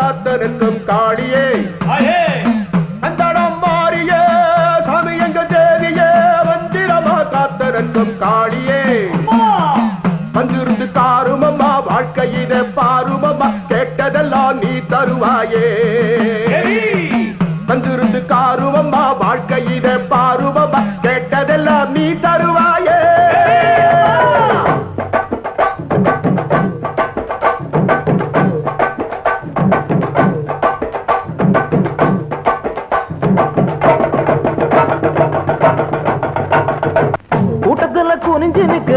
காத்த நிற்கும் காளியே அந்தடம் மாறிய சாமி எங்க தேவியே வந்திரமா காத்த நிற்கும் காளியே வந்திருந்து தாருமம்மா வாழ்க்கையிட பாருமம்மா கேட்டதெல்லாம் நீ தருவாயே.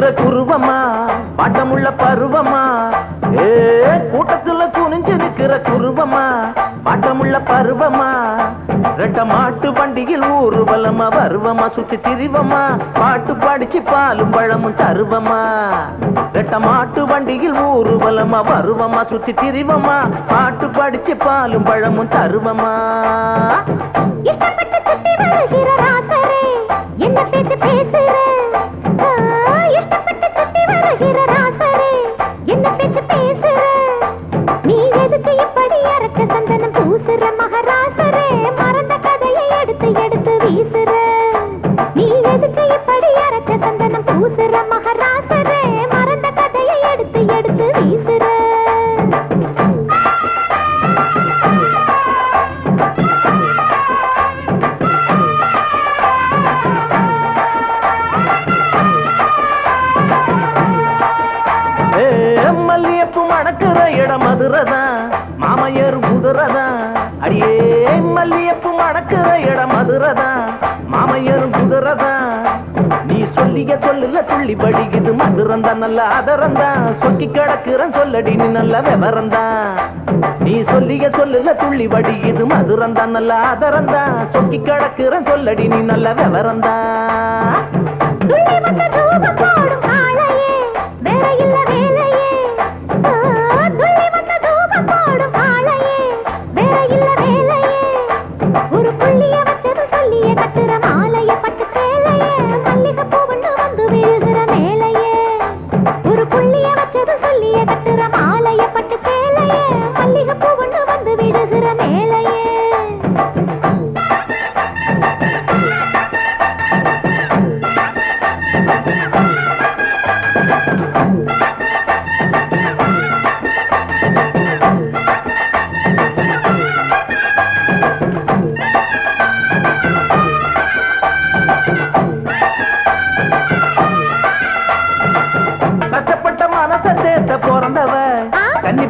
இருக்கிற குருவமா பாட்டமுள்ள பருவமா? ஏ கூட்டத்துல குனிஞ்சு நிற்கிற குருவமா பாட்டமுள்ள பருவமா? ரெட்ட மாட்டு வண்டியில் ஊர்வலமா வருவமா சுத்தி திரிவமா? பாட்டு படிச்சு பாலும் பழமும் தருவமா? ரெட்ட மாட்டு வண்டியில் ஊர்வலமா வருவமா சுத்தி திரிவமா? பாட்டு படிச்சு பாலும் பழமும் தருவமா? இஷ்டப்பட்டு சுத்தி வருகிற ராசரே என்ன பேச்சு பேசு? மல்லியப்பு மணக்கிற இடம் மதுரதான் மாமையர் குதிரதான் நீ சொல்லுல துள்ளி படிக்குது மதுரந்தா நல்ல அதரந்தான் சொக்கி கிடக்குறன் சொல்லடி நீ நல்ல விவரந்தான் நீ சொல்லிய சொல்லுல துள்ளி படிக்குது மதுரந்தா நல்ல அதரந்தான் சொக்கி கிடக்குறன் சொல்லடி நீ நல்ல விவரந்தான் துள்ளி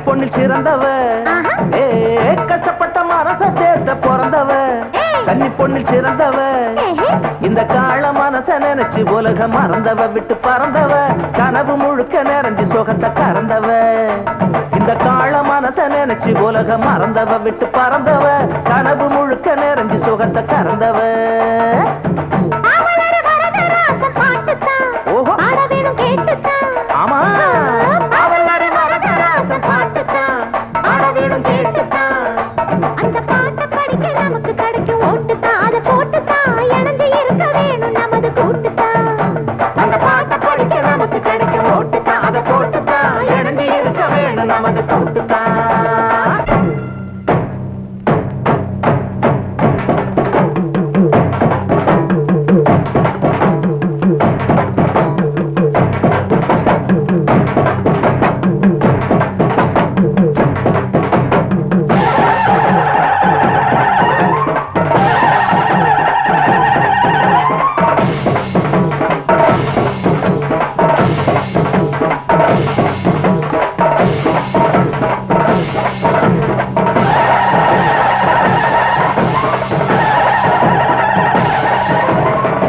பொண்ணில் சிறந்தவ கஷ்டப்பட்ட மனச தேத்த பிறந்தவ. கன்னி பொண்ணில் சிறந்தவ. இந்த கால மனச நினைச்சு உலக மறந்தவ விட்டு பறந்தவ கனவு முழுக்க நிறைஞ்சு சுகத்தை கறந்தவ. இந்த கால மனச நினைச்சு உலக மறந்தவ விட்டு பறந்தவ கனவு